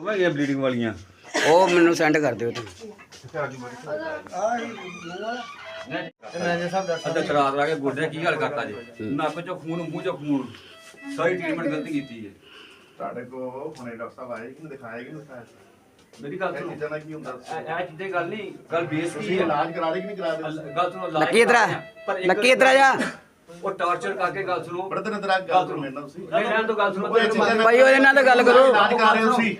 ਉਹ ਹੈਗੀਆਂ ਬਲੀਡਿੰਗ ਵਾਲੀਆਂ। ਉਹ ਮੈਨੂੰ ਸੈਂਡ ਕਰ ਦਿਓ ਤੁਸੀਂ ਅੱਧਾ ਕਰਾ ਕਰਾ ਕੇ ਗੋਡੇ ਕੀ ਗੱਲ ਕਰਤਾ ਜੀ? ਨੱਕ ਚੋਂ ਖੂਨ ਮੂੰਹ ਚੋਂ ਖੂਨ। ਸਾਰੀ ਟ੍ਰੀਟਮੈਂਟ ਗਲਤ ਕੀਤੀ ਹੈ। ਤੁਹਾਡੇ ਕੋ ਹੁਣੇ ਡਾਕਟਰ ਸਾਹਿਬ ਆਏ ਕਿ ਨਹੀਂ ਦਿਖਾਇਆ ਕਿ ਨਹੀਂ ਦਿਖਾਇਆ ਮੇਰੀ ਗੱਲ ਸੁਣੋ। ਚੀਜ਼ਾਂ ਨਾਲ ਕੀ ਹੁੰਦਾ? ਇਹ ਚੀਜ਼ਾਂ ਗੱਲ ਨਹੀਂ। ਗੱਲ ਬੇਸ ਕੀ ਹੈ। ਇਲਾਜ ਕਰਾ ਰਹੇ ਕਿ ਨਹੀਂ ਕਰਾ ਅਲ- ਗੱਲ ਸੁਣੋ ਲੱਕੀ ਇੱਧਰ ਲੱਕੀ ਇੱਧਰ ਆ ਜਾ। ਉਹ ਟਾਰਚਰ ਕਰਕੇ ਗੱਲ ਸੁਣੋ। ਬੜੇ ਦਿਨ ਤੇਰਾ ਗੱਲ ਸੁਣ ਲੈਣਾ ਤੁਸੀਂ। ਨਹੀਂ ਰਹਿਣ ਤੋਂ ਗੱਲ ਸੁਣੋ ਨਾਲ- ਭਾਈ ਉਹਦੇ ਨਾਲ ਤਾਂ ਗੱਲ ਕਰੋ। ਇਲਾਜ ਕਰਾ ਰਹੇ ਹੋ ਤੁਸੀਂ।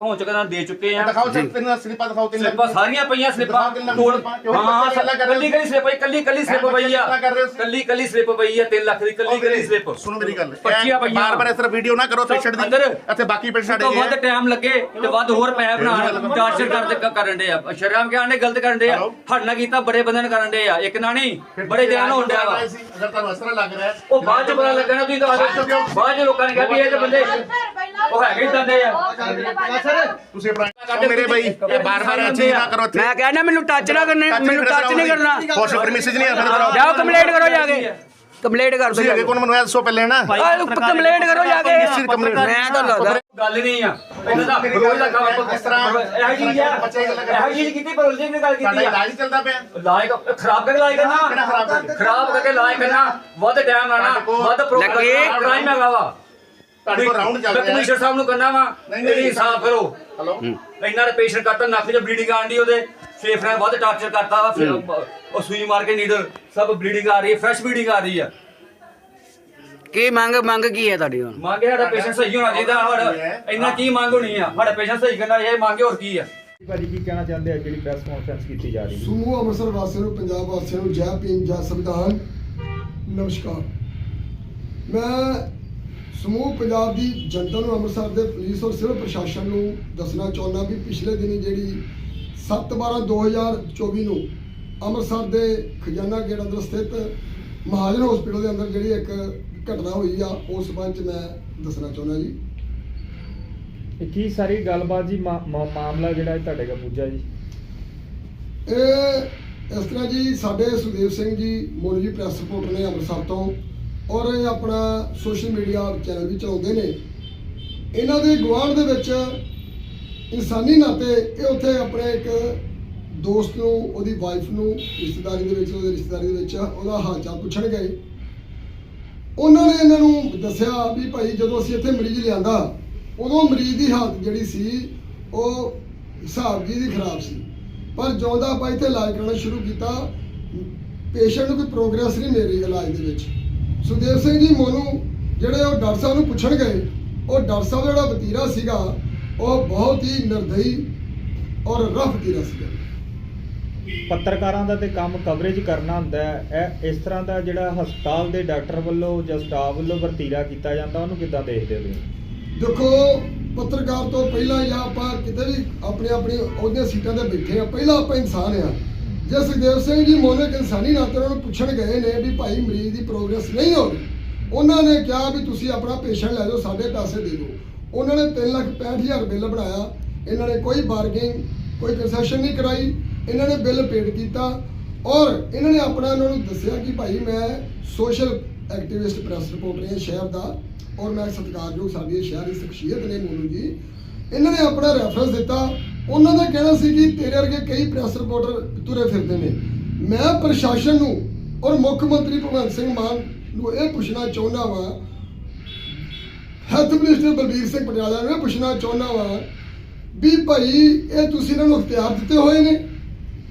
ਪਹੁੰਚ ਚੁੱਕਾ ਦੇ ਚੁੱਕੇ ਆ। ਦਿਖਾਓ ਸਰ ਤਿੰਨ ਸਲਿੱਪਾਂ ਦਿਖਾਓ ਤਿੰਨ ਸਲਿੱਪਾਂ ਸਾਰੀਆਂ ਪਈਆਂ ਸਲਿੱਪਾਂ। ਤੋੜ ਹਾਂ ਕਰ? ਕੱਲੀ ਕੱਲੀ ਸਲਿੱਪ ਪਈ ਕੱਲੀ ਕੱਲੀ ਸਲਿੱਪ ਪਈ ਆ। ਕਰ? ਕੱਲੀ ਕੱਲੀ ਸਲਿੱਪ ਪਈ ਆ 3 ਲੱਖ ਦੀ ਕੱਲੀ ਕੱਲੀ ਸਲਿੱਪ। ਸੁਣੋ ਮੇਰੀ ਗੱਲ। ਪੱਚੀਆਂ ਪਈਆਂ। ਬਾਰ ਬਾਰ ਇਸ ਤਰ੍ਹਾਂ ਵੀਡੀਓ ਨਾ ਕਰੋ ਪੇਸ਼ੈਂਟ ਦੀ ਅੰਦਰ। ਇੱਥੇ ਬਾਕੀ ਪੇਸ਼ੈਂਟ ਤੋਂ ਵੱਧ ਟਾਈਮ ਲੱਗੇ ਤੇ ਵੱਧ ਹੋਰ ਪੈਸੇ ਬਣਾਉਣ। ਟਾਰਚਰ ਕਰਦੇ ਕਰਨ ਦੇ ਆ। ਸ਼ਰਮ ਕਿਹਾ ਨੇ ਗਲਤ ਕਰਨ ਦੇ ਆ। ਹੈਲੋ। ਹੜਨਾ ਕੀਤਾ ਬੜੇ ਬੰਦੇ ਨੇ ਕਰਨ ਦੇ ਆ। ਇੱਕ ਨਾ ਨਹੀਂ ਬੜੇ ਦਿਨ ਹੋਣ ਡਿਆ ਵਾ। ਅਗਰ ਤੁਹਾਨੂੰ ਇਸ ਤਰ੍ਹਾਂ ਲੱਗ ਰਿਹਾ ਹੈ ਉਹ ਬਾਅਦ ਚ ਪਤਾ ਲੱਗਣਾ ਤੁਸੀਂ ਤਾਂ ਆਦੇ ਬਾਅਦ ਚ ਲੋਕਾਂ ਨੇ ਕਿਹਾ ਵੀ ਇਹ ਤੇ ਬੰਦੇ ਉਹ ਹੈਗੇ ਇਦਾਂ ਦੇ ਆ। ਤੁਸੀਂ ਆਪਣਾ ਮੇਰੇ ਬਈ ਇਹ ਬਾਰ ਬਾਰ ਇਹ ਚੀਜ਼ ਨਾ ਕਰੋ ਇੱਥੇ। ਮੈਂ ਕਹਿੰਦਾ ਮੈਨੂੰ ਟੱਚ ਨਾ ਕਰਨੇ ਮੈਨੂੰ ਟੱਚ ਨਹੀਂ ਕਰਨਾ। ਹੋਸ਼ ਪਰਮਿਸ਼ਨ ਨਹੀਂ ਆ ਫਿਰ ਕਰਾਓ। ਜਾਓ ਕੰਪਲੇਂਟ ਕਰੋ ਜਾ ਕੇ। ਕੰਪਲੇਂਟ ਕਰ ਦੋ ਤੁਸੀਂ ਜਾ ਅੱਗੇ ਕੇ। ਕੋਣ ਮੈਨੂੰ ਇਹ ਦੱਸੋ ਪਹਿਲੇ ਨਾ। ਕੰਪਲੇਂਟ ਕਰੋ ਜਾ ਕੇ। ਕਿਸ ਦੀ? ਮੈਂ ਤਾਂ ਲੱਗਦਾ ਗੱਲ ਹੀ ਨਹੀਂ ਆ। ਇਹਨਾਂ ਦਾ ਰੋਜ਼ ਦਾ ਕੰਮ ਇਸ ਤਰ੍ਹਾਂ ਇਹੋ ਜਿਹੀ ਆ। ਬੱਚੇ ਗੱਲ ਕਰਦੇ ਇਹੋ ਜਿਹੀ ਕੀਤੀ ਪਰ ਉਲਝੀ ਦੀ ਗੱਲ ਸਾਡਾ ਕੀਤੀ ਆ। ਇਲਾਜ ਚੱਲਦਾ ਪਿਆ? ਲਾਇਕ ਖਰਾਬ ਕਰਕੇ ਲਾਇਕ ਕਿਹੜਾ ਕਰਨਾ ਖਰਾਬ ਕਰਕੇ? ਖਰਾਬ ਕਰਕੇ ਲਾਇਕ ਕਰਨਾ। ਵੱਧ ਟਾਈਮ ਲਾਣਾ ਵੱਧ ਪ੍ਰੋਗਰਾਮ ਲੱਗੇ। ਟਾਈਮ ਹੈਗਾ ਵਾ। ਤੁਹਾਡੇ ਕੋਲ ਰਾਉਂਡ ਚੱਲ ਰਿਹਾ ਹੈ। ਕਮਿਸ਼ਨਰ ਸਾਹਿਬ ਨੂੰ ਕਰਨਾ ਵਾ ਨਹੀਂ, ਨਹੀਂ। ਇਹਦੀ ਇਨਸਾਫ ਕਰੋ। ਹਲੋ। ਇੰਨਾ ਦਾ ਪੇਸ਼ੈਂਟ ਕਰਤਾ ਨੱਕ 'ਚ ਬਲੀਡਿੰਗ ਆਂਦੀ ਉਹਦੇ। 'ਚ ਵੱਧ ਟਾਰਚਰ ਕਰਤਾ ਵਾ ਫਿਰ ਉਹ ਸੂਈ ਮਾਰ ਕੇ ਨੀਡਲ ਸਭ ਬਲੀਡਿੰਗ ਆ ਰਹੀ ਹੈ ਫਰੈਸ਼ ਬਲੀਡਿੰਗ ਆ ਰਹੀ ਆ। ਕੀ ਮੰਗ ਮੰਗ ਕੀ ਹੈ ਤੁਹਾਡੀ ਹੁਣ? ਮੰਗੇ ਸਾਡਾ ਪੇਸ਼ੈਂਟ ਸਹੀ ਹੋਣਾ ਚਾਹੀਦਾ ਸਾਡਾ ਇੰਨਾ ਕੀ ਮੰਗ ਹੋਣੀ ਆ? ਸਾਡਾ ਪੇਸ਼ੈਂਟ ਸਹੀ ਕਰਨਾ ਇਹ ਮੰਗੇ ਹੋਰ ਕੀ ਆ? ਭਾਜੀ ਕੀ ਕਹਿਣਾ ਚਾਹੁੰਦੇ ਆ ਜਿਹੜੀ ਪ੍ਰੈਸ ਕਾਨਫਰੰਸ ਕੀਤੀ ਜਾ ਰਹੀ ਹੈ? ਸਮੂਹ ਅੰਮ੍ਰਿਤਸਰ ਵਾਸੀਆਂ ਨੂੰ ਪੰਜਾਬ ਵਾਸੀਆਂ ਨੂੰ ਜੈ ਭੀਮ ਜੈ ਸੰਵਿਧਾਨ। ਨਮਸਕਾਰ। ਮੈਂ ਸਮੂਹ ਪੰਜਾਬ ਦੀ ਜਨਤਾ ਨੂੰ ਅੰਮ੍ਰਿਤਸਰ ਦੇ ਪੁਲਿਸ ਔਰ ਸਿਵਲ ਪ੍ਰਸ਼ਾਸਨ ਨੂੰ ਦੱਸਣਾ ਚਾਹੁੰਦਾ ਵੀ ਪਿਛਲੇ ਦਿਨੀ ਜਿਹੜੀ 7/12/2024 ਨੂੰ ਅੰਮ੍ਰਿਤਸਰ ਦੇ ਖਜ਼ਾਨਾ ਗੇਟ ਅੰਦਰ ਸਥਿਤ ਮਹਾਜਨ ਹਸਪੀਟਲ ਦੇ ਅੰਦਰ ਜਿਹੜੀ ਇੱਕ ਘਟਨਾ ਹੋਈ ਆ ਉਸ ਸੰਬੰਧ ਚ ਮੈਂ ਦੱਸਣਾ ਚਾਹੁੰਦਾ ਜੀ। ਇਹ ਕੀ ਸਾਰੀ ਗੱਲਬਾਤ ਜੀ ਮਾ- ਮਾ- ਮਾਮਲਾ ਜਿਹੜਾ ਇਹ ਤੁਹਾਡੇ ਕੋਲ ਪੁੱਜਾ ਜੀ? ਇਹ ਇਸ ਤਰ੍ਹਾਂ ਜੀ ਸਾਡੇ ਸੁਦੇਵ ਸਿੰਘ ਜੀ ਮੋਰੀ ਜੀ ਪ੍ਰੈਸ ਰਿਪੋਰਟਰ ਨੇ ਅੰਮ੍ਰਿਤਸਰ ਤੋਂ ਔਰ ਇਹ ਆਪਣਾ ਸੋਸ਼ਲ ਮੀਡੀਆ ਚੈਨਲ ਵੀ ਚਲਾਉਂਦੇ ਨੇ। ਇਹਨਾਂ ਦੇ ਗੁਆਂਢ ਦੇ ਵਿੱਚ ਇਨਸਾਨੀ ਨਾਤੇ ਇਹ ਉੱਥੇ ਆਪਣੇ ਇੱਕ ਦੋਸਤ ਨੂੰ, ਉਹਦੀ ਵਾਈਫ ਨੂੰ, ਰਿਸ਼ਤੇਦਾਰੀ ਦੇ ਵਿੱਚ, ਉਹਦੇ ਰਿਸ਼ਤੇਦਾਰੀ ਦੇ ਵਿੱਚ ਉਹਦਾ ਹਾਲ ਚਾਲ ਪੁੱਛਣ ਗਏ। ਉਹਨਾਂ ਨੇ ਇਹਨਾਂ ਨੂੰ ਦੱਸਿਆ ਵੀ ਭਾਈ ਜਦੋਂ ਅਸੀਂ ਇੱਥੇ ਮਰੀਜ਼ ਲਿਆਂਦਾ, ਉਦੋਂ ਮਰੀਜ਼ ਦੀ ਹਾਲਤ ਜਿਹੜੀ ਸੀ, ਉਹ ਹਿਸਾਬ ਜੀ ਦੀ ਖਰਾਬ ਸੀ। ਪਰ ਜਿਉਂਦਾ ਆਪਾਂ ਇੱਥੇ ਇਲਾਜ ਕਰਾਉਣਾ ਸ਼ੁਰੂ ਕੀਤਾ, ਪੇਸ਼ੈਂਟ ਨੂੰ ਕੋਈ ਪ੍ਰੋਗਰੈਸ ਨਹੀਂ ਮਿਲ ਰਹੀ ਇਲਾਜ ਦੇ ਵਿੱਚ। ਸੁਦੇਵ ਸਿੰਘ ਜੀ ਮੋਨੂ, ਜਿਹੜੇ ਉਹ ਡਾਕਟਰ ਸਾਹਿਬ ਨੂੰ ਪੁੱਛਣ ਗਏ, ਉਹ ਡਾਕਟਰ ਸਾਹਿਬ ਦਾ ਜਿਹੜਾ ਵਤੀਰਾ ਸੀਗਾ ਉਹ ਬਹੁਤ ਹੀ ਨਿਰਦਈ ਔਰ ਰਫ ਵਤੀਰਾ ਸੀਗਾ ਪੱਤਰਕਾਰਾਂ ਦਾ ਤੇ ਕੰਮ ਕਵਰੇਜ ਕਰਨਾ ਹੁੰਦਾ ਹੈ। ਇਹ ਇਸ ਤਰ੍ਹਾਂ ਦਾ ਜਿਹੜਾ ਹਸਪਤਾਲ ਦੇ ਡਾਕਟਰ ਵੱਲੋਂ ਜਾਂ ਸਟਾਫ ਵੱਲੋਂ ਵਰਤੀਰਾ ਕੀਤਾ ਜਾਂਦਾ ਉਹਨੂੰ ਕਿੱਦਾਂ ਦੇਖਦੇ ਹੋ ਦੇਖੋ ਪੱਤਰਕਾਰ ਤੋਂ ਪਹਿਲਾਂ ਜਾਂ ਆਪਾਂ ਕਿਤੇ ਵੀ ਆਪਣੇ ਆਪਣੇ ਉਹਦੀਆਂ ਸੀਟਾਂ ਤੇ ਬੈਠੇ ਆ ਪਹਿਲਾਂ ਆਪਾਂ ਇਨਸਾਨ ਆ ਜੇ ਸੁਖਦੇਵ ਸਿੰਘ ਜੀ ਮੋਨੇ ਇੱਕ ਇਨਸਾਨੀ ਨਾਤੇ ਉਹਨਾਂ ਨੂੰ ਪੁੱਛਣ ਗਏ ਨੇ ਵੀ ਭਾਈ ਮਰੀਜ਼ ਦੀ ਪ੍ਰੋਗਰੈਸ ਨਹੀਂ ਹੋ ਰਹੀ ਉਹਨਾਂ ਨੇ ਕਿਹਾ ਵੀ ਤੁਸੀਂ ਆਪਣਾ ਪੇਸ਼ੈਂਟ ਲੈ ਜਾਓ ਸਾਡੇ ਪੈਸੇ ਦੇ ਦਿਓ। ਉਹਨਾਂ ਨੇ 3 ਲੱਖ 65000 ਬਿੱਲ ਬਣਾਇਆ। ਇਹਨਾਂ ਨੇ ਕੋਈ ਬਾਰਗੇਨ ਕੋਈ ਕੰਸੈਸ਼ਨ ਨਹੀਂ ਕਰਾਈ। ਇਹਨਾਂ ਨੇ ਬਿੱਲ ਪੇਡ ਕੀਤਾ। ਔਰ ਇਹਨਾਂ ਨੇ ਆਪਣਾ ਉਹਨਾਂ ਨੂੰ ਦੱਸਿਆ ਕਿ ਭਾਈ ਮੈਂ ਸੋਸ਼ਲ ਐਕਟਿਵਿਸਟ ਪ੍ਰੈਸ ਰਿਪੋਰਟਰ ਹਾਂ ਸ਼ਹਿਰ ਦਾ। ਔਰ ਮੈਂ ਸਤਿਕਾਰਯੋਗ ਸਾਡੀ ਸ਼ਹਿਰ ਦੀ ਸ਼ਖਸੀਅਤ ਨੇ ਮੋਨੂ ਜੀ। ਇਹਨਾਂ ਨੇ ਆਪਣਾ ਰੈਫਰੈਂਸ ਦਿੱਤਾ। ਉਹਨਾਂ ਦਾ ਕਹਿਣਾ ਸੀ ਕਿ ਤੇਰੇ ਵਰਗੇ ਕਈ ਪ੍ਰੈਸ ਰਿਪੋਰਟਰ ਤੁਰੇ ਫਿਰਦੇ ਨੇ। ਮੈਂ ਪ੍ਰਸ਼ਾਸਨ ਨੂੰ ਔਰ ਮੁੱਖ ਮੰਤਰੀ ਭਗਵੰਤ ਸਿੰਘ ਮਾਨ ਨੂੰ ਇਹ ਪੁੱਛਣਾ ਚਾਹੁੰਦਾ ਵਾਂ ਹੈਲਥ ਮਿਨਿਸਟਰ ਬਲਬੀਰ ਸਿੰਘ ਪਟਿਆਲਾ ਨੂੰ ਇਹ ਪੁੱਛਣਾ ਚਾਹੁੰਦਾ ਵਾਂ ਵੀ ਭਾਈ, ਇਹ ਤੁਸੀਂ ਇਹਨਾਂ ਨੂੰ ਅਖਤਿਆਰ ਦਿੱਤੇ ਹੋਏ ਨੇ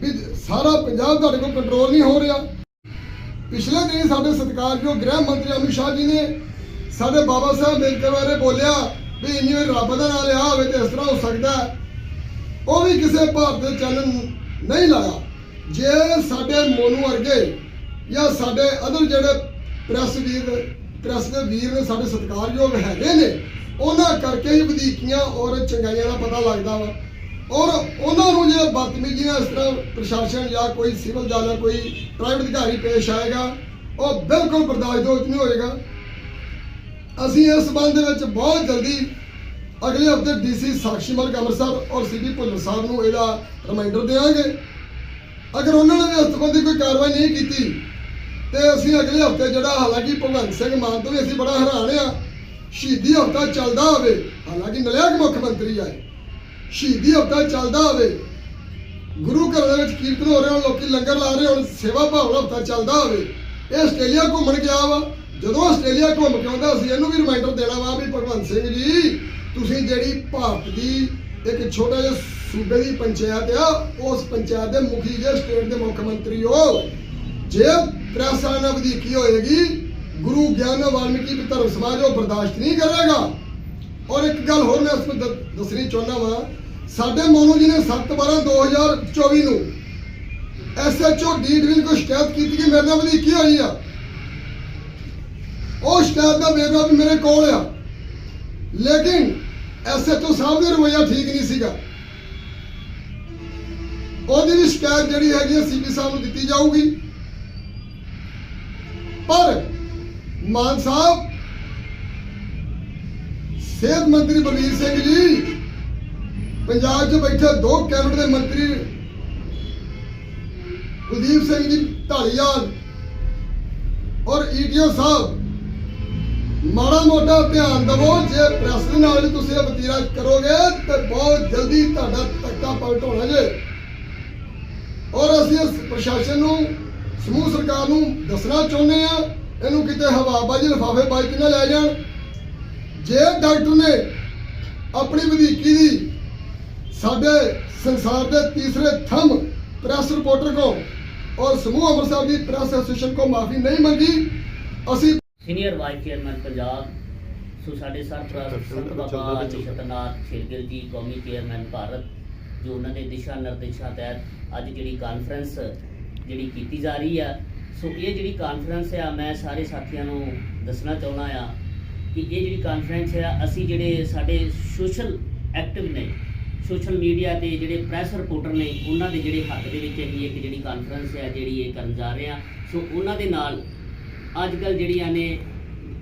ਵੀ ਸਾਰਾ ਪੰਜਾਬ ਤੁਹਾਡੇ ਕੋਲ ਕੰਟਰੋਲ ਨਹੀਂ ਹੋ ਰਿਹਾ। ਪਿਛਲੇ ਦਿਨ ਸਾਡੇ ਸਤਿਕਾਰਯੋਗ ਗ੍ਰਹਿ ਮੰਤਰੀ ਅਮਿਤ ਸ਼ਾਹ ਜੀ ਨੇ ਸਾਡੇ ਬਾਬਾ ਸਾਹਿਬ ਅੰਬੇਦਕਰ ਬਾਰੇ ਬੋਲਿਆ ਵੀ ਇੰਨੀ ਵਾਰ ਰੱਬ ਦਾ ਨਾਂ ਲਿਆ ਹੋਵੇ ਤੇ ਇਸ ਤਰ੍ਹਾਂ ਹੋ ਸਕਦਾ ਉਹ ਵੀ ਕਿਸੇ ਭਾਰਤ ਦੇ ਚੈਨਲ ਨਹੀਂ ਲਾਇਆ। ਜੇ ਸਾਡੇ ਮੋਨੂ ਵਰਗੇ ਜਾਂ ਸਾਡੇ ਅਦਰ ਜਿਹੜੇ ਪ੍ਰੈਸ ਵੀਰ ਪ੍ਰੈਸ ਦੇ ਵੀਰ ਨੇ ਸਾਡੇ ਸਤਿਕਾਰਯੋਗ ਹੈਗੇ ਨੇ। ਉਹਨਾਂ ਕਰਕੇ ਹੀ ਵਧੀਕੀਆਂ ਔਰ ਚੰਗਾਈਆਂ ਦਾ ਪਤਾ ਲੱਗਦਾ ਵਾ। ਔਰ ਉਹਨਾਂ ਨੂੰ ਜੇ ਬਦਤਮੀਜ਼ੀ ਨਾਲ ਇਸ ਤਰ੍ਹਾਂ ਪ੍ਰਸ਼ਾਸਨ ਜਾਂ ਕੋਈ ਸਿਵਲ ਜਾਂ ਕੋਈ ਪ੍ਰਾਈਵੇਟ ਅਧਿਕਾਰੀ ਪੇਸ਼ ਆਏਗਾ, ਉਹ ਬਿਲਕੁਲ ਬਰਦਾਸ਼ਤਯੋਗ ਨਹੀਂ ਹੋਏਗਾ। ਅਸੀਂ ਇਸ ਸੰਬੰਧ ਦੇ ਵਿੱਚ ਬਹੁਤ ਜਲਦੀ ਅਗਲੇ ਹਫ਼ਤੇ ਡੀਸੀ ਸਾਕਸ਼ੀ ਮਲਕ ਅੰਮ੍ਰਿਤਸਰ ਔਰ ਸੀਪੀ ਭੁੱਲਰ ਸਾਹਿਬ ਨੂੰ ਇਹਦਾ ਰਿਮਾਈਂਡਰ ਦੇਵਾਂਗੇ ਅਗਰ ਉਹਨਾਂ ਨੇ ਵੀ ਇਸ ਸੰਬੰਧੀ ਕੋਈ ਕਾਰਵਾਈ ਨਹੀਂ ਕੀਤੀ ਤੇ ਅਸੀਂ ਅਗਲੇ ਹਫ਼ਤੇ ਜਿਹੜਾ ਹਾਲਾਂਕਿ ਭਗਵੰਤ ਸਿੰਘ ਮਾਨ ਤੋਂ ਵੀ ਅਸੀਂ ਬੜਾ ਹੈਰਾਨ ਆ ਸ਼ਹੀਦੀ ਹਫਤਾ ਚੱਲਦਾ ਹੋਵੇ, ਹਾਲਾਂਕਿ ਮਿਲਿਆ ਨਲਿਆਕ ਮੁੱਖ ਮੰਤਰੀ ਆਏ। ਸ਼ਹੀਦੀ ਹਫਤਾ ਚੱਲਦਾ ਹੋਵੇ, ਗੁਰੂ ਘਰ ਦੇ ਵਿੱਚ ਕੀਰਤਨ ਹੋ ਰਹੇ ਹੋਣ, ਲੋਕੀ ਲੰਗਰ ਲਾ ਰਹੇ ਹੋਣ, ਸੇਵਾ ਭਾਵਨਾ ਹਫਤਾ ਚੱਲਦਾ ਹੋਵੇ, ਇਹ ਆਸਟ੍ਰੇਲੀਆ ਘੁੰਮਣ ਗਿਆ ਵਾ। ਜਦੋਂ ਆਸਟ੍ਰੇਲੀਆ ਘੁੰਮ ਕੇ ਆਉਂਦਾ ਅਸੀਂ ਇਹਨੂੰ ਵੀ ਰਿਮਾਈਂਡਰ ਦੇਣਾ ਵਾ ਵੀ ਭਗਵੰਤ ਸਿੰਘ ਜੀ, ਤੁਸੀਂ ਜਿਹੜੀ ਭਾਰਤ ਦੀ ਇੱਕ ਛੋਟਾ ਜਿਹਾ ਸੂਬੇ ਦੀ ਪੰਚਾਇਤ ਆ, ਉਸ ਪੰਚਾਇਤ ਦੇ ਮੁਖੀ ਜੇ ਸਟੇਟ ਦੇ ਮੁੱਖ ਮੰਤਰੀ ਹੋ। ਜੇ ਪ੍ਰੈਸ ਵਾਲਿਆਂ ਨਾਲ ਵਧੀਕੀ ਹੋਏਗੀ? ਗੁਰੂ ਗਿਆਨ ਵਾਲਮੀਕੀ ਧਰਮ ਸਮਾਜ ਉਹ ਬਰਦਾਸ਼ਤ ਨਹੀਂ ਕਰੇਗਾ। ਔਰ ਇੱਕ ਗੱਲ ਹੋਰ ਮੈਂ ਉਸ ਦੱਸਣੀ ਚਾਹੁੰਦਾ ਵਾਂ। ਸਾਡੇ ਮੋਨੂ ਜੀ ਨੇ 7 12 2024 ਨੂੰ ਐਸਐਚਓ ਡੀ ਡਿਵੀਜ਼ਨ ਕੋ ਸ਼ਿਕਾਇਤ ਕੀਤੀ ਕਿ ਮੇਰੇ ਨਾਲ ਵਧੀਕੀ ਹੋਈ ਆ। ਉਹ ਸ਼ਿਕਾਇਤ ਦਾ ਵੇਰਵਾ ਵੀ ਮੇਰੇ ਕੋਲ ਆ। ਲੇਕਿਨ ਐਸਐਚਓ ਸਾਹਿਬ ਦਾ ਰਵੱਈਆ ਠੀਕ ਨਹੀਂ ਸੀਗਾ। ਉਹਦੀ ਵੀ ਸ਼ਿਕਾਇਤ ਜਿਹੜੀ ਹੈਗੀ ਹੈ ਸੀਪੀ ਸਾਹਿਬ ਨੂੰ ਦਿੱਤੀ ਜਾਊਗੀ। ਪਰ ਮਾਨ ਸਾਹਿਬ, ਸਿਹਤ ਮੰਤਰੀ ਬਲਵੀਰ ਸਿੰਘ ਜੀ, ਪੰਜਾਬ 'ਚ ਬੈਠੇ ਦੋ ਕੈਬਨਿਟ ਦੇ ਮੰਤਰੀ ਕੁਲਦੀਪ ਸਿੰਘ ਜੀ ਢਾਲੀਵਾਲ ਔਰ ਈਟੀਓ ਸਾਹਿਬ, ਮਾੜਾ ਮੋਟਾ ਧਿਆਨ ਦਿਵੋ, ਜੇ ਪ੍ਰੈਸ ਦੇ ਨਾਲ ਵੀ ਤੁਸੀਂ ਇਹ ਵਤੀਰਾ ਕਰੋਗੇ ਤੇ ਬਹੁਤ ਜਲਦੀ ਤੁਹਾਡਾ ਤੱਕਾ ਪਲਟ ਹੋਣਾ ਜੇ ਔਰ ਅਸੀਂ ਇਸ ਪ੍ਰਸ਼ਾਸਨ ਨੂੰ ਸਮੂਹ ਸਰਕਾਰ ਨੂੰ ਦੱਸਣਾ ਚਾਹੁੰਦੇ ਆ ਇਹਨੂੰ ਕਿਤੇ ਹਵਾਬਾਜ਼ੀ ਲਿਫਾਫੇ ਬਾਈ ਨਾ ਲੈ ਜਾਣ। ਜੇ ਡਾਕਟਰ ਨੇ ਆਪਣੀ ਵਧੀਕੀ ਦੀ ਸਾਡੇ ਸੰਸਾਰ ਦੇ ਤੀਸਰੇ ਥੰਮ ਪ੍ਰੈਸ ਰਿਪੋਰਟਰ ਕੋ ਔਰ ਸਮੂਹ ਅੰਮ੍ਰਿਤਸਰ ਦੀ ਪ੍ਰੈਸ ਐਸੋਸੀਏਸ਼ਨ ਕੋ ਮਾਫੀ ਨਹੀਂ ਮੰਗੀ ਅਸੀਂ senior vice chairman Punjab so ਸਾਡੇ ਸਰਪ੍ਰਸਤ ਸੰਤ ਬਾਬਾ ਨਿਸ਼ਤਨਾਥ ਸ਼ੇਰਗਿਲ ਜੀ ਕੌਮੀ ਚੇਅਰਮੈਨ ਭਾਰਤ ਜੋ ਉਹਨਾਂ ਦੇ ਦਿਸ਼ਾ ਨਿਰਦੇਸ਼ਾਂ ਤਹਿਤ ਅੱਜ ਜਿਹੜੀ ਕਾਨਫਰੰਸ ਜਿਹੜੀ ਕੀਤੀ ਜਾ ਰਹੀ ਆ। ਸੋ ਇਹ ਜਿਹੜੀ ਕਾਨਫਰੰਸ ਆ, ਮੈਂ ਸਾਰੇ ਸਾਥੀਆਂ ਨੂੰ ਦੱਸਣਾ ਚਾਹੁੰਦਾ ਆ ਕਿ ਇਹ ਜਿਹੜੀ ਕਾਨਫਰੰਸ ਆ, ਅਸੀਂ ਜਿਹੜੇ ਸਾਡੇ ਸੋਸ਼ਲ ਐਕਟਿਵ ਨੇ ਸੋਸ਼ਲ ਮੀਡੀਆ ਤੇ ਜਿਹੜੇ ਪ੍ਰੈਸ ਰਿਪੋਰਟਰ ਨੇ, ਉਹਨਾਂ ਦੇ ਜਿਹੜੇ ਹੱਕ ਦੇ ਵਿੱਚ ਅਸੀਂ ਇੱਕ ਜਿਹੜੀ ਕਾਨਫਰੰਸ ਆ, ਜਿਹੜੀ ਇਹ ਕਰਨ ਜਾ ਰਹੇ ਆ। ਸੋ ਉਹਨਾਂ ਦੇ ਨਾਲ ਅੱਜ ਕੱਲ ਜਿਹੜੀਆਂ ਨੇ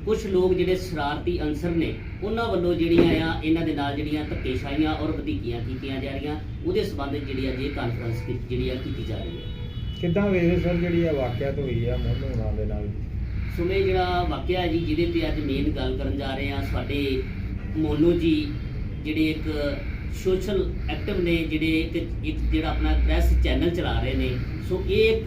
ਕੁਝ ਲੋਕ ਜਿਹੜੇ ਸ਼ਰਾਰਤੀ ਅਨਸਰ ਨੇ, ਉਹਨਾਂ ਵੱਲੋਂ ਜਿਹੜੀਆਂ ਆ, ਇਹਨਾਂ ਦੇ ਨਾਲ ਜਿਹੜੀਆਂ ਧੱਕੇਸ਼ਾਹੀਆਂ ਔਰ ਵਧੀਕੀਆਂ ਕੀਤੀਆਂ ਜਾ ਰਹੀਆਂ, ਉਹਦੇ ਸੰਬੰਧ ਜਿਹੜੀ ਅੱਜ ਇਹ ਕਾਨਫਰੰਸ ਕੀ- ਜਿਹੜੀ ਆ ਕੀਤੀ ਜਾ ਰਹੀ ਹੈ। ਕਿੱਦਾਂ ਵੇਖਦੇ ਸਰ ਜਿਹੜੀ ਇਹ ਵਾਕਿਆਤ ਹੋਈ ਆ ਮੋਨੂ ਨਾਲ ਦੇ ਨਾਲ? ਸੁਮੇ, ਜਿਹੜਾ ਵਾਕਿਆ ਹੈ ਜੀ, ਜਿਹਦੇ ਤੇ ਅੱਜ ਮੇਨ ਗੱਲ ਕਰਨ ਜਾ ਰਹੇ ਆ ਸਾਡੇ ਮੋਨੂ ਜੀ, ਜਿਹੜੇ ਇੱਕ ਸੋਸ਼ਲ ਐਕਟਿਵ ਨੇ, ਜਿਹੜੇ ਇੱਕ ਇੱਕ ਜਿਹੜਾ ਆਪਣਾ ਪ੍ਰੈਸ ਚੈਨਲ ਚਲਾ ਰਹੇ ਨੇ। ਸੋ ਇਹ ਇੱਕ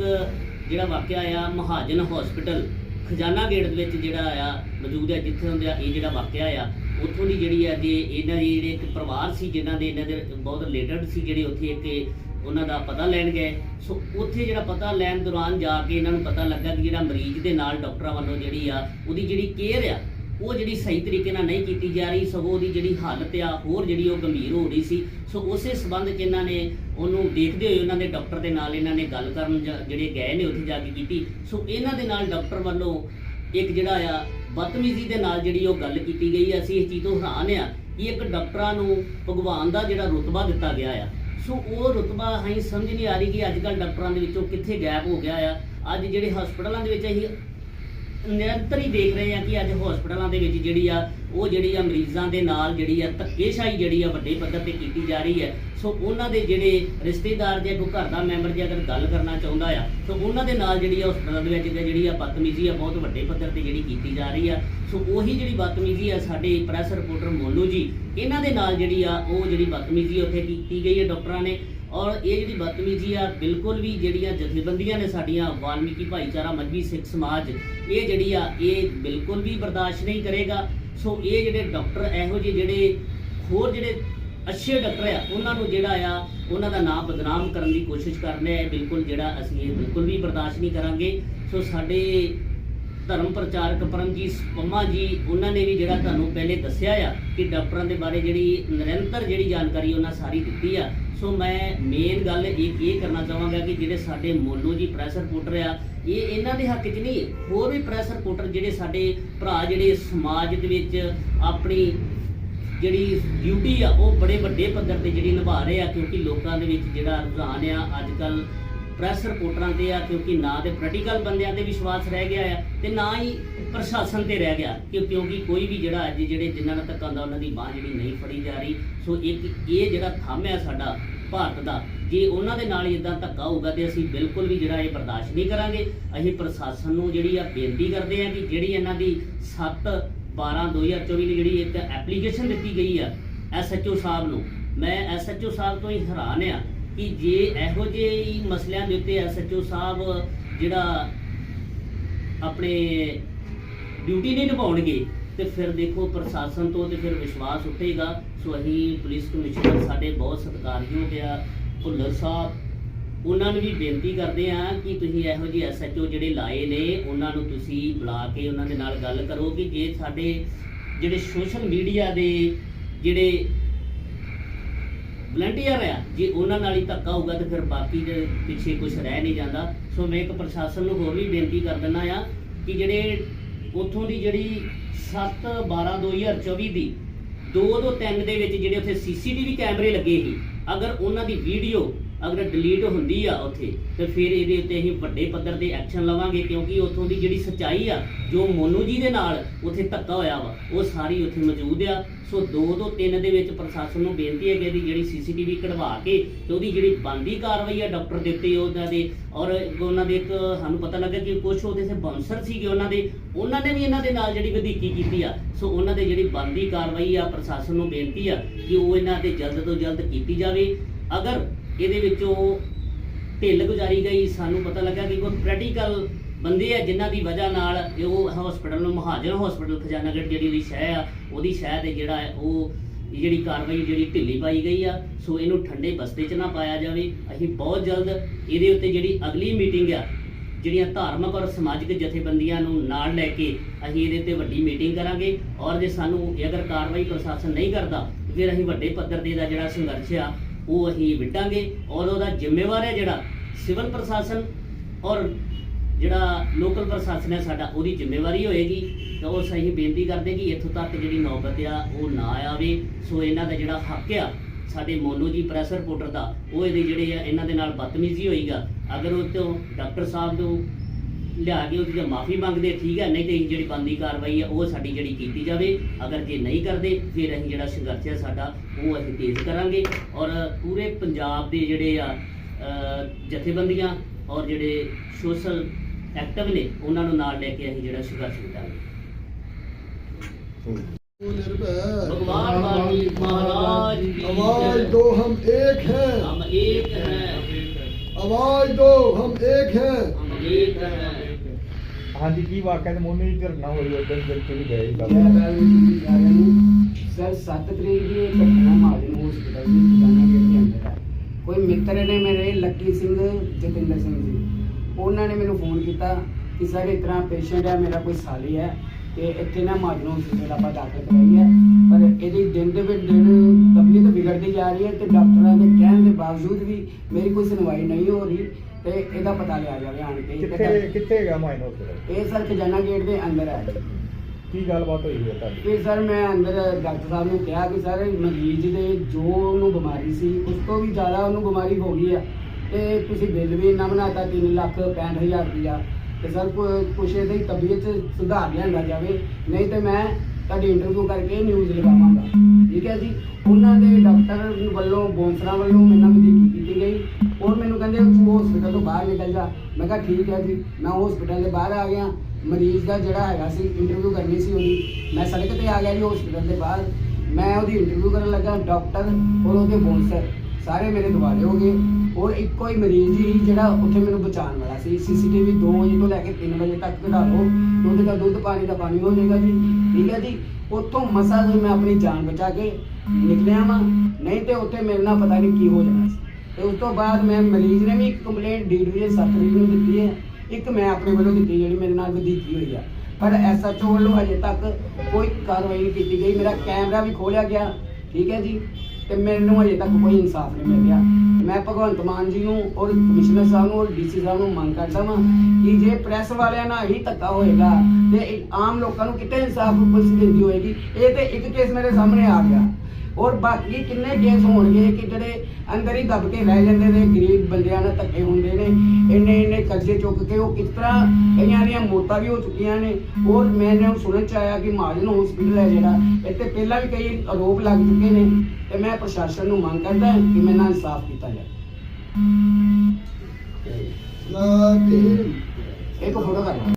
ਜਿਹੜਾ ਵਾਕਿਆ ਆ, ਮਹਾਜਨ ਹਸਪੀਟਲ ਖਜ਼ਾਨਾ ਗੇਟ ਦੇ ਵਿੱਚ ਜਿਹੜਾ ਆ, ਮੌਜੂਦ ਹੈ, ਜਿੱਥੇ ਹੁੰਦੇ ਇਹ ਜਿਹੜਾ ਵਾਕਿਆ ਆ, ਉੱਥੋਂ ਦੀ ਜਿਹੜੀ ਆ ਜੇ ਇਹਨਾਂ ਦੇ ਜਿਹੜੇ ਇੱਕ ਪਰਿਵਾਰ ਸੀ, ਜਿਨ੍ਹਾਂ ਦੇ ਇਹਨਾਂ ਦੇ ਬਹੁਤ ਰਿਲੇਟਡ ਸੀ, ਜਿਹੜੇ ਉੱਥੇ ਇੱਕ ਉਹਨਾਂ ਦਾ ਪਤਾ ਲੈਣ ਗਏ। ਸੋ ਉੱਥੇ ਜਿਹੜਾ ਪਤਾ ਲੈਣ ਦੌਰਾਨ ਜਾ ਕੇ ਇਹਨਾਂ ਨੂੰ ਪਤਾ ਲੱਗਾ ਕਿ ਜਿਹੜਾ ਮਰੀਜ਼ ਦੇ ਨਾਲ ਡਾਕਟਰਾਂ ਵੱਲੋਂ ਜਿਹੜੀ ਆ, ਉਹਦੀ ਜਿਹੜੀ ਕੇਅਰ ਆ, ਉਹ ਜਿਹੜੀ ਸਹੀ ਤਰੀਕੇ ਨਾਲ ਨਹੀਂ ਕੀਤੀ ਜਾ ਰਹੀ, ਸਗੋਂ ਉਹਦੀ ਜਿਹੜੀ ਹਾਲਤ ਆ, ਹੋਰ ਜਿਹੜੀ ਉਹ ਗੰਭੀਰ ਹੋ ਰਹੀ ਸੀ। ਸੋ ਉਸੇ ਸਬੰਧ 'ਚ ਇਹਨਾਂ ਨੇ ਉਹਨੂੰ ਦੇਖਦੇ ਹੋਏ ਉਹਨਾਂ ਦੇ ਡਾਕਟਰ ਦੇ ਨਾਲ ਇਹਨਾਂ ਨੇ ਗੱਲ ਕਰਨ ਜਾ- ਜਿਹੜੇ ਗਏ ਨੇ ਉੱਥੇ ਜਾ ਕੇ ਕੀਤੀ। ਸੋ ਇਹਨਾਂ ਦੇ ਨਾਲ ਡਾਕਟਰ ਵੱਲੋਂ ਇੱਕ ਜਿਹੜਾ ਆ, ਬਦਤਮੀਜ਼ੀ ਦੇ ਨਾਲ ਜਿਹੜੀ ਉਹ ਗੱਲ ਕੀਤੀ ਗਈ। ਆ। ਅਸੀਂ ਇਸ ਚੀਜ਼ ਤੋਂ ਹੈਰਾਨ ਆ ਕਿ ਇੱਕ ਡਾਕਟਰਾਂ ਨੂੰ ਭਗਵਾਨ ਦਾ ਜਿਹੜਾ ਰੁਤਬਾ ਦਿੱਤਾ ਗਿਆ ਆ ਸੋ ਉਹ ਰੁਤਬਾ ਅਸੀਂ ਸਮਝ ਨਹੀਂ ਆ ਰਹੀ ਕਿ ਅੱਜ ਕੱਲ੍ਹ ਡਾਕਟਰਾਂ ਦੇ ਵਿੱਚੋਂ ਕਿੱਥੇ ਗੈਪ ਹੋ ਗਿਆ ਆ। ਅੱਜ ਜਿਹੜੇ ਹਸਪਤਾਲਾਂ ਦੇ ਵਿੱਚ ਅਸੀਂ ਨਿਰੰਤਰ ਹੀ ਦੇਖ ਰਹੇ ਆ ਕਿ ਅੱਜ ਹਸਪਤਾਲਾਂ ਦੇ ਵਿੱਚ ਜਿਹੜੀ ਆ ਉਹ ਜਿਹੜੀ ਆ ਮਰੀਜ਼ਾਂ ਦੇ ਨਾਲ ਜਿਹੜੀ ਆ ਧੱਕੇਸ਼ਾਹੀ ਜਿਹੜੀ ਆ ਵੱਡੇ ਪੱਧਰ ਤੇ ਕੀਤੀ ਜਾ ਰਹੀ ਹੈ। ਸੋ ਉਹਨਾਂ ਦੇ ਜਿਹੜੇ ਰਿਸ਼ਤੇਦਾਰ ਜਾਂ ਕੋਈ ਘਰ ਦਾ ਮੈਂਬਰ ਜੇ ਅਗਰ ਗੱਲ ਕਰਨਾ ਚਾਹੁੰਦਾ ਆ, ਸੋ ਉਹਨਾਂ ਦੇ ਨਾਲ ਜਿਹੜੀ ਆ ਹਸਪਤਾਲ ਦੇ ਵਿੱਚ ਜਿਹੜੀ ਆ ਬਦਤਮੀਜ਼ੀ ਆ ਬਹੁਤ ਵੱਡੇ ਪੱਧਰ ਤੇ ਜਿਹੜੀ ਕੀਤੀ ਜਾ ਰਹੀ ਆ। ਸੋ ਉਹੀ ਜਿਹੜੀ ਬਦਤਮੀਜ਼ੀ ਆ ਸਾਡੇ ਪ੍ਰੈਸ ਰਿਪੋਰਟਰ ਮੋਨੂ ਜੀ, ਇਹਨਾਂ ਦੇ ਨਾਲ ਜਿਹੜੀ ਆ ਉਹ ਜਿਹੜੀ ਬਦਤਮੀਜ਼ੀ ਉੱਥੇ ਕੀਤੀ ਗਈ ਹੈ ਡਾਕਟਰਾਂ ਨੇ। ਔਰ ਇਹ ਜਿਹੜੀ ਬਦਤਮੀਜ਼ੀ ਆ ਬਿਲਕੁਲ ਵੀ ਜਿਹੜੀਆਂ ਜਥੇਬੰਦੀਆਂ ਨੇ ਸਾਡੀਆਂ ਵਾਲਮੀਕੀ ਭਾਈਚਾਰਾ, ਮਜਬੀ ਸਿੱਖ ਸਮਾਜ, ਇਹ ਜਿਹੜੀ ਆ ਇਹ ਬਿਲਕੁਲ ਵੀ ਬਰਦਾਸ਼ਤ ਨਹੀਂ ਕਰੇਗਾ। ਸੋ ਇਹ ਜਿਹੜੇ ਡਾਕਟਰ ਇਹੋ ਜਿਹੇ ਜਿਹੜੇ ਹੋਰ ਜਿਹੜੇ ਅੱਛੇ ਡਾਕਟਰ ਆ, ਉਹਨਾਂ ਨੂੰ ਜਿਹੜਾ ਆ, ਉਹਨਾਂ ਦਾ ਨਾਮ ਬਦਨਾਮ ਕਰਨ ਦੀ ਕੋਸ਼ਿਸ਼ ਕਰ ਰਿਹਾ ਆ। ਬਿਲਕੁਲ ਜਿਹੜਾ ਅਸੀਂ ਇਹ ਬਿਲਕੁਲ ਵੀ ਬਰਦਾਸ਼ਤ ਨਹੀਂ ਕਰਾਂਗੇ। ਸੋ ਸਾਡੇ ਧਰਮ ਪ੍ਰਚਾਰਕ ਪਰਮਜੀਤ ਪੰਮਾ ਜੀ, ਉਹਨਾਂ ਨੇ ਵੀ ਜਿਹੜਾ ਤੁਹਾਨੂੰ ਪਹਿਲੇ ਦੱਸਿਆ ਆ ਕਿ ਡਾਕਟਰਾਂ ਦੇ ਬਾਰੇ ਜਿਹੜੀ ਨਿਰੰਤਰ ਜਿਹੜੀ ਜਾਣਕਾਰੀ ਉਹਨਾਂ ਸਾਰੀ ਦਿੱਤੀ ਆ। ਸੋ ਮੈਂ ਮੇਨ ਗੱਲ ਇਹ ਇਹ ਕਰਨਾ ਚਾਹਾਂਗਾ ਕਿ ਜਿਹੜੇ ਸਾਡੇ ਮੋਨੂ ਜੀ ਪ੍ਰੈਸ ਰਿਪੋਰਟਰ ਆ ਇਹ ਇਹਨਾਂ ਦੇ ਹੱਕ 'ਚ ਨਹੀਂ, ਹੋਰ ਵੀ ਪ੍ਰੈਸ ਰਿਪੋਰਟਰ ਜਿਹੜੇ ਸਾਡੇ ਭਰਾ ਜਿਹੜੇ ਸਮਾਜ ਦੇ ਵਿੱਚ ਆਪਣੀ ਜਿਹੜੀ ਡਿਊਟੀ ਆ, ਉਹ ਬੜੇ ਵੱਡੇ ਪੱਧਰ ਤੇ ਜਿਹੜੀ ਨਿਭਾ ਰਹੇ ਆ, ਕਿਉਂਕਿ ਲੋਕਾਂ ਦੇ ਵਿੱਚ ਜਿਹੜਾ ਰੁਝਾਨ ਆ ਅੱਜ ਕੱਲ ਪ੍ਰੈਸ ਰਿਪੋਰਟਰਾਂ ਤੇ ਆ, ਕਿਉਂਕਿ ਨਾ ਤੇ ਪ੍ਰੈਕਟੀਕਲ ਬੰਦਿਆਂ ਤੇ ਵਿਸ਼ਵਾਸ ਰਹਿ ਗਿਆ ਆ ਤੇ ਨਾ ਹੀ ਪ੍ਰਸ਼ਾਸਨ ਤੇ ਰਹਿ ਗਿਆ, ਕਿ ਕਿਉਂਕਿ ਕੋਈ ਵੀ ਜਿਹੜਾ ਅੱਜ ਜਿਹੜੇ ਜਿਨ੍ਹਾਂ ਨਾਲ ਧੱਕਾ ਹੁੰਦਾ, ਉਹਨਾਂ ਦੀ ਬਾਹ ਜਿਹੜੀ ਨਹੀਂ ਫੜੀ ਜਾ ਰਹੀ। ਸੋ ਇੱਕ ਇਹ ਜਿਹੜਾ ਥੰਮ ਹੈ ਸਾਡਾ ਭਾਰਤ ਦਾ ਜੇ ਉਹਨਾਂ ਦੇ ਨਾਲ ਇਦਾਂ ਧੱਕਾ ਹੋਊਗਾ ਤੇ ਅਸੀਂ ਬਿਲਕੁਲ ਵੀ ਜਿਹੜਾ ਇਹ ਬਰਦਾਸ਼ਤ ਨਹੀਂ ਕਰਾਂਗੇ, ਅਸੀਂ ਪ੍ਰਸ਼ਾਸਨ ਨੂੰ ਜਿਹੜੀ ਆ ਬੇਨਤੀ ਕਰਦੇ ਹਾਂ ਕਿ ਜਿਹੜੀ ਇਹਨਾਂ ਦੀ 7 12 2024 ਦੀ ਜਿਹੜੀ ਇੱਕ ਐਪਲੀਕੇਸ਼ਨ ਦਿੱਤੀ ਗਈ ਆ ਐਸਐਚਓ ਸਾਹਿਬ ਨੂੰ, ਮੈਂ ਐਸਐਚਓ ਸਾਹਿਬ ਤੋਂ ਹੀ ਹੈਰਾਨ ਆ ਕਿ ਜੇ ਇਹੋ ਜਿਹੇ ਮਸਲਿਆਂ ਦੇ ਉੱਤੇ ਐਸਐਚਓ ਸਾਹਿਬ ਜਿਹੜਾ ਆਪਣੇ ਡਿਊਟੀ ਨਹੀਂ ਨਿਭਾਉਣਗੇ, ਤੇ ਫਿਰ ਦੇਖੋ ਪ੍ਰਸ਼ਾਸਨ ਤੋਂ ਤੇ ਫਿਰ ਵਿਸ਼ਵਾਸ ਉੱਠੇਗਾ। ਸੋ ਅਸੀਂ ਪੁਲਿਸ ਕਮਿਸ਼ਨਰ ਸਾਡੇ ਬਹੁਤ ਸਤਿਕਾਰਯੋਗ ਆ। ਭੁੱਲਰ ਸਾਹਿਬ, ਉਹਨਾਂ ਨੂੰ ਵੀ ਬੇਨਤੀ ਕਰਦੇ ਆ ਕਿ ਤੁਸੀਂ ਇਹੋ ਜਿਹੇ ਐਸਐਚਓ ਜਿਹੜੇ ਲਾਏ ਨੇ, ਉਹਨਾਂ ਨੂੰ ਤੁਸੀਂ ਬੁਲਾ ਕੇ ਉਹਨਾਂ ਦੇ ਨਾਲ ਗੱਲ ਕਰੋ ਕਿ ਜੇ ਸਾਡੇ ਜਿਹੜੇ ਸੋਸ਼ਲ ਮੀਡੀਆ ਦੇ ਜਿਹੜੇ ਵਲੰਟੀਅਰ ਆ, ਜੇ ਉਹਨਾਂ ਨਾਲ ਹੀ ਧੱਕਾ ਹੋਊਗਾ ਤਾਂ ਫਿਰ ਬਾਕੀ ਦੇ ਪਿੱਛੇ ਕੁਝ ਰਹਿ ਨਹੀਂ ਜਾਂਦਾ। ਸੋ ਮੈਂ ਇੱਕ ਪ੍ਰਸ਼ਾਸਨ ਨੂੰ ਹੋਰ ਵੀ ਬੇਨਤੀ ਕਰ ਦਿੰਦਾ ਆ ਕਿ ਜਿਹੜੇ ਉੱਥੋਂ ਦੀ ਜਿਹੜੀ 7 12 2024 ਦੀ 2 ਤੋਂ 3 ਦੇ ਵਿੱਚ ਜਿਹੜੇ ਉੱਥੇ ਸੀਸੀਟੀਵੀ ਕੈਮਰੇ ਲੱਗੇ ਸੀ ਅਗਰ ਉਹਨਾਂ ਦੀ ਵੀਡੀਓ ਅਗਰ ਡਿਲੀਟ ਹੁੰਦੀ ਆ ਉੱਥੇ, ਤੇ ਫਿਰ ਇਹਦੇ ਉੱਤੇ ਅਸੀਂ ਵੱਡੇ ਪੱਧਰ ਤੇ ਐਕਸ਼ਨ ਲਵਾਂਗੇ, ਕਿਉਂਕਿ ਉੱਥੋਂ ਦੀ ਜਿਹੜੀ ਸੱਚਾਈ ਆ, ਜੋ ਮੋਨੂ ਜੀ ਦੇ ਨਾਲ ਉੱਥੇ ਧੱਕਾ ਹੋਇਆ ਵਾ, ਉਹ ਸਾਰੀ ਉੱਥੇ ਮੌਜੂਦ ਆ। ਸੋ 2 ਤੋਂ 3 ਦੇ ਵਿੱਚ ਪ੍ਰਸ਼ਾਸਨ ਨੂੰ ਬੇਨਤੀ ਹੈ ਕਿ ਇਹਦੀ ਜਿਹੜੀ ਸੀਸੀਟੀਵੀ ਕਢਵਾ ਕੇ ਤੇ ਉਹਦੀ ਜਿਹੜੀ ਬੰਦੀ ਕਾਰਵਾਈ ਆ ਡਾਕਟਰ ਦੇ ਉੱਤੇ ਉਹਨਾਂ ਦੇ, ਔਰ ਉਹਨਾਂ ਦੇ ਇੱਕ ਸਾਨੂੰ ਪਤਾ ਲੱਗਾ ਕਿ ਕੁਝ ਉਹਦੇ ਸੇ ਬਾਉਂਸਰ ਸੀਗੇ ਉਹਨਾਂ ਦੇ, ਉਹਨਾਂ ਨੇ ਵੀ ਇਹਨਾਂ ਦੇ ਨਾਲ ਜਿਹੜੀ ਵਧੀਕੀ ਕੀਤੀ ਆ। ਸੋ ਉਹਨਾਂ ਦੇ ਜਿਹੜੀ ਬੰਦੀ ਕਾਰਵਾਈ ਆ, ਪ੍ਰਸ਼ਾਸਨ ਨੂੰ ਬੇਨਤੀ ਆ ਕਿ ਉਹ ਇਹਨਾਂ ਤੇ ਜਲਦ ਤੋਂ ਜਲਦ ਕੀਤੀ ਜਾਵੇ। ਅਗਰ ਇਹਦੇ ਵਿੱਚੋਂ ਢਿੱਲ ਗੁਜ਼ਾਰੀ ਗਈ, ਸਾਨੂੰ ਪਤਾ ਲੱਗਾ ਕਿ ਕੋਈ ਪ੍ਰੈਕਟੀਕਲ ਬੰਦੇ ਆ ਜਿਨ੍ਹਾਂ ਦੀ ਵਜ੍ਹਾ ਨਾਲ ਉਹ ਹਸਪੀਟਲ ਨੂੰ ਮਹਾਜਨ ਹਸਪੀਟਲ ਖਜ਼ਾਨਾਗੜ ਜਿਹੜੀ ਉਹਦੀ ਸ਼ਹਿ ਆ, ਉਹਦੀ ਸ਼ਹਿ ਤੇ ਜਿਹੜਾ ਹੈ ਉਹ ਜਿਹੜੀ ਕਾਰਵਾਈ ਜਿਹੜੀ ਢਿੱਲੀ ਪਾਈ ਗਈ ਆ। ਸੋ ਇਹਨੂੰ ਠੰਡੇ ਬਸਤੇ 'ਚ ਨਾ ਪਾਇਆ ਜਾਵੇ। ਅਸੀਂ ਬਹੁਤ ਜਲਦ ਇਹਦੇ ਉੱਤੇ ਜਿਹੜੀ ਅਗਲੀ ਮੀਟਿੰਗ ਆ, ਜਿਹੜੀਆਂ ਧਾਰਮਿਕ ਔਰ ਸਮਾਜਿਕ ਜਥੇਬੰਦੀਆਂ ਨੂੰ ਨਾਲ ਲੈ ਕੇ ਅਸੀਂ ਇਹਦੇ ਤੇ ਵੱਡੀ ਮੀਟਿੰਗ ਕਰਾਂਗੇ। ਔਰ ਜੇ ਸਾਨੂੰ ਅਗਰ ਕਾਰਵਾਈ ਪ੍ਰਸ਼ਾਸਨ ਨਹੀਂ ਕਰਦਾ, ਫਿਰ ਅਸੀਂ ਵੱਡੇ ਪੱਧਰ ਤੇ ਦਾ ਜਿਹੜਾ ਸੰਘਰਸ਼ ਆ ਉਹ ਅਸੀਂ ਵਿਟਾਂਗੇ ਔਰ ਉਹਦਾ ਜ਼ਿੰਮੇਵਾਰ ਹੈ ਜਿਹੜਾ ਸਿਵਲ ਪ੍ਰਸ਼ਾਸਨ ਔਰ ਜਿਹੜਾ ਲੋਕਲ ਪ੍ਰਸ਼ਾਸਨ ਹੈ ਸਾਡਾ, ਉਹਦੀ ਜ਼ਿੰਮੇਵਾਰੀ ਹੋਏਗੀ। ਤਾਂ ਉਹ ਸਹੀ ਬੇਨਤੀ ਕਰਦੇ ਕਿ ਇੱਥੋਂ ਤੱਕ ਜਿਹੜੀ ਨੌਬਤ ਆ, ਉਹ ਨਾ ਆਵੇ। ਸੋ ਇਹਨਾਂ ਦਾ ਜਿਹੜਾ ਹੱਕ ਆ, ਸਾਡੇ ਮੋਨੂ ਜੀ ਪ੍ਰੈਸ ਰਿਪੋਰਟਰ ਦਾ, ਉਹ ਇਹਦੇ ਜਿਹੜੇ ਆ, ਇਹਨਾਂ ਦੇ ਨਾਲ ਬਦਤਮੀਜ਼ੀ ਹੋਈਗਾ। ਅਗਰ ਉਹ ਤੋਂ ਡਾਕਟਰ ਸਾਹਿਬ ਨੂੰ ਲਿਆ ਕੇ ਉਹਦੀ ਜੇ ਮਾਫੀ ਮੰਗਦੇ ਠੀਕ ਹੈ ਨਹੀਂ ਤੇ ਅਸੀਂ ਜਿਹੜੀ ਬੰਦੀ ਕਾਰਵਾਈ ਆ ਉਹ ਸਾਡੀ ਜਿਹੜੀ ਕੀਤੀ ਜਾਵੇ ਅਗਰ ਜੇ ਨਹੀਂ ਕਰਦੇ ਫਿਰ ਅਸੀਂ ਜਿਹੜਾ ਸੰਘਰਸ਼ ਹੈ ਸਾਡਾ ਉਹ ਅਸੀਂ ਤੇਜ਼ ਕਰਾਂਗੇ ਔਰ ਪੂਰੇ ਪੰਜਾਬ ਦੇ ਜਿਹੜੇ ਆ ਅ, ਜਥੇਬੰਦੀਆਂ ਔਰ ਜਿਹੜੇ ਸੋਸ਼ਲ ਐਕਟਿਵ ਨੇ ਉਹਨਾਂ ਨੂੰ ਨਾਲ ਲੈ ਕੇ ਅਸੀਂ ਜਿਹੜਾ ਸੰਘਰਸ਼ ਕਰਾਂਗੇ भगवान वाल्मीकि महाराज की आवाज जय। दो हम एक हैं हम एक हैं आवाज दो हम एक हैं हम एक हैं ਹਾਂਜੀ, ਕੀ ਵਾਕਿਆ ਤੇ ਮੋਨੀ ਦੀ ਧਰਨਾ ਹੋਈ ਉਦੋਂ ਬਿਲਕੁਲ ਹੀ ਗਏ ਜੈ ਲਾਲ ਜੀ ਸਾਰਿਆਂ ਨੂੰ। ਸਰ 7 ਤਰੀਕ ਦੀ ਇਹ ਘਟਨਾ ਮਹਾਜਨ ਹਸਪੀਟਲ ਦੀ ਖਜ਼ਾਨਾ ਗੇਟ ਦੇ ਅੰਦਰ ਹੈ ਕੋਈ ਮਿੱਤਰ ਨੇ ਮੇਰੇ, ਲੱਕੀ ਸਿੰਘ, ਜਤਿੰਦਰ ਸਿੰਘ ਜੀ, ਉਹਨਾਂ ਨੇ ਮੈਨੂੰ ਫੋਨ ਕੀਤਾ ਕਿ ਸਰ, ਇਸ ਤਰ੍ਹਾਂ ਪੇਸ਼ੈਂਟ ਹੈ ਮੇਰਾ ਕੋਈ ਸਾਲੀ ਹੈ ਤੇ ਇੱਥੇ ਨਾ ਮਹਾਜਨ ਹਸਪੀਟਲ ਆਪਾਂ ਦਾਖਲ ਕਰਾਈ ਹੈ ਪਰ ਇਹਦੀ ਦਿਨ ਦੇ ਵਿੱਚ ਦਿਨ ਤਬੀਅਤ ਵਿਗੜਦੀ ਜਾ ਰਹੀ ਹੈ ਤੇ ਡਾਕਟਰਾਂ ਦੇ ਕਹਿਣ ਦੇ ਬਾਵਜੂਦ ਵੀ ਮੇਰੀ ਕੋਈ ਸੁਣਵਾਈ ਨਹੀਂ ਹੋ ਰਹੀ। ਤੇ ਇਹਦਾ ਪਤਾ ਲਿਆ ਜਾਵੇ ਆਣ ਕੇ ਕਿੱਥੇ ਕਿੱਥੇ ਹੈਗਾ ਮਾਈਨ ਹਸਪੀਟਲ ਇਹ ਸਰ ਖਜ਼ਾਨਾ ਗੇਟ ਦੇ ਅੰਦਰ ਹੈ ਜੀ। ਕੀ ਗੱਲਬਾਤ ਹੋਈ ਹੈ ਤੁਹਾਡੀ? ਤੇ ਸਰ ਮੈਂ ਅੰਦਰ ਡਾਕਟਰ ਸਾਹਿਬ ਨੂੰ ਕਿਹਾ ਕਿ ਸਰ ਮਰੀਜ਼ ਦੇ ਜੋ ਉਹਨੂੰ ਬਿਮਾਰੀ ਸੀ ਉਸ ਤੋਂ ਵੀ ਜ਼ਿਆਦਾ ਉਹਨੂੰ ਬਿਮਾਰੀ ਹੋ ਗਈ ਆ। ਤੇ ਤੁਸੀਂ ਬਿੱਲ ਵੀ ਇੰਨਾ ਬਣਾਤਾ 3 ਲੱਖ 65000 ਰੁਪਇਆ। ਤੇ ਸਰ ਕੁਛ ਇਹਦੀ ਤਬੀਅਤ 'ਚ ਸੁਧਾਰ ਲਿਆਂਦਾ ਜਾਵੇ ਨਹੀਂ ਤੇ ਮੈਂ ਤੁਹਾਡੀ ਇੰਟਰਵਿਊ ਕਰਕੇ ਨਿਊਜ਼ ਲਗਾਵਾਂਗਾ ਠੀਕ ਹੈ ਜੀ? ਉਹਨਾਂ ਦੇ ਡਾਕਟਰ ਵੱਲੋਂ ਬੌਂਸਰਾਂ ਵੱਲੋਂ ਨਾਲ ਵਧੀਕੀ ਕੀਤੀ ਗਈ। ਉਹ ਮੈਨੂੰ ਕਹਿੰਦੇ, ਤੂੰ ਹਸਪੀਟਲ ਤੋਂ ਬਾਹਰ ਨਿਕਲ ਜਾ। ਮੈਂ ਕਿਹਾ, ਠੀਕ ਹੈ ਜੀ, ਮੈਂ ਹਸਪੀਟਲ ਦੇ ਬਾਹਰ ਆ ਗਿਆ। ਮਰੀਜ਼ ਦਾ ਜਿਹੜਾ ਹੈਗਾ ਸੀ ਇੰਟਰਵਿਊ ਕਰਨੀ ਸੀ ਉਹਦੀ। ਮੈਂ ਸੜਕ ਤੇ ਆ ਗਿਆ ਜੀ ਹਸਪੀਟਲ ਦੇ ਬਾਹਰ। ਮੈਂ ਉਹਦੀ ਇੰਟਰਵਿਊ ਕਰਨ ਲੱਗਾ ਡਾਕਟਰ ਔਰ ਉਹਦੇ ਬੌਂਸਰ ਸਾਰੇ ਮੇਰੇ ਦੁਆਲੇ ਹੋ ਗਏ। ਔਰ ਇੱਕੋ ਹੀ ਮਰੀਜ਼ ਹੀ ਜਿਹੜਾ ਉੱਥੇ ਮੈਨੂੰ ਬਚਾਉਣ ਵਾਲਾ ਸੀ। ਸੀਸੀਟੀਵੀ 2 ਵਜੇ ਤੋਂ ਲੈ ਕੇ 3 ਵਜੇ ਤੱਕ ਕਢਾ ਲਓ। ਦੁੱਧ ਦਾ ਦੁੱਧ, ਪਾਣੀ ਦਾ ਪਾਣੀ, ਹੋ ਜਾਏਗਾ ਜੀ। ਠੀਕ ਹੈ ਜੀ? ਉੱਥੋਂ ਮਸਾ ਤੋਂ ਮੈਂ ਆਪਣੀ ਜਾਨ ਬਚਾ ਕੇ ਨਿਕਲਿਆ ਵਾਂ। ਨਹੀਂ ਤੇ ਉੱਥੇ ਮੇਰੇ ਨਾਲ ਪਤਾ ਨਹੀਂ ਕੀ ਹੋ ਜਾਣਾ ਸੀ। ਤੇ ਉਸ ਤੋਂ ਬਾਅਦ ਮੈਂ ਮਰੀਜ਼ ਨੇ ਵੀ ਇੱਕ ਕੰਪਲੇਂਟ ਡੀ ਡਿਵੀਜ਼ਨ 7 ਨੂੰ ਦਿੱਤੀ ਹੈ। ਇੱਕ ਮੈਂ ਆਪਣੇ ਵੱਲੋਂ ਦਿੱਤੀ ਜਿਹੜੀ ਮੇਰੇ ਨਾਲ ਵਧੀਕੀ ਹੋਈ ਆ। ਪਰ ਐਸਐਚਓ ਵੱਲੋਂ ਅਜੇ ਤੱਕ ਕੋਈ ਕਾਰਵਾਈ ਨਹੀਂ ਕੀਤੀ ਗਈ। ਮੇਰਾ ਕੈਮਰਾ ਵੀ ਖੋਲਿਆ ਗਿਆ, ਠੀਕ ਹੈ ਜੀ? ਤੇ ਮੈਨੂੰ ਅਜੇ ਤੱਕ ਕੋਈ ਇਨਸਾਫ ਨਹੀਂ ਮਿਲ ਰਿਹਾ ਮੈਂ ਭਗਵੰਤ ਮਾਨ ਜੀ ਨੂੰ ਔਰ ਕਮਿਸ਼ਨਰ ਸਾਹਿਬ ਨੂੰ ਔਰ ਡੀਸੀ ਸਾਹਿਬ ਨੂੰ ਮੰਗ ਕਰਦਾ ਵਾਂ ਕਿ ਜੇ ਪ੍ਰੈਸ ਵਾਲਿਆਂ ਨਾਲ ਹੀ ਧੱਕਾ ਹੋਏਗਾ ਤੇ ਆਮ ਲੋਕਾਂ ਨੂੰ ਕਿਤੇ ਇਨਸਾਫ ਪੁਲਿਸ ਦਿੰਦੀ ਹੋਏਗੀ? ਇਹ ਤੇ ਇੱਕ ਕੇਸ ਮੇਰੇ ਸਾਹਮਣੇ ਆ ਗਿਆ। ਔਰ ਬਾਕੀ ਕਿੰਨੇ ਕੇਸ ਹੋਣਗੇ ਕਿ ਜਿਹੜੇ ਅੰਦਰ ਹੀ ਦਬ ਕੇ ਰਹਿ ਜਾਂਦੇ ਨੇ ਗਰੀਬ ਬੰਦਿਆਂ ਨਾਲ ਧੱਕੇ ਹੁੰਦੇ ਨੇ ਇੰਨੇ ਇੰਨੇ ਕਰਜ਼ੇ ਚੁੱਕ ਕੇ ਉਹ ਕਿਸ ਤਰ੍ਹਾਂ ਕਈਆਂ ਦੀਆਂ ਮੌਤਾਂ ਵੀ ਹੋ ਚੁੱਕੀਆਂ ਨੇ। ਔਰ ਹੁਣ ਸੁਣਨ ਚ ਆਇਆ ਕਿ ਮਹਾਜਨ ਹਸਪੀਟਲ ਹੈ ਜਿਹੜਾ ਇੱਥੇ ਪਹਿਲਾਂ ਵੀ ਕਈ ਆਰੋਪ ਲੱਗ ਚੁੱਕੇ ਨੇ ਤੇ ਮੈਂ ਪ੍ਰਸ਼ਾਸਨ ਨੂੰ ਮੰਗ ਕਰਦਾ ਕਿ ਮੇਰੇ ਨਾਲ ਇਨਸਾਫ ਕੀਤਾ ਕੇ ਇੱਕ ਫੋਟੋ ਕਰ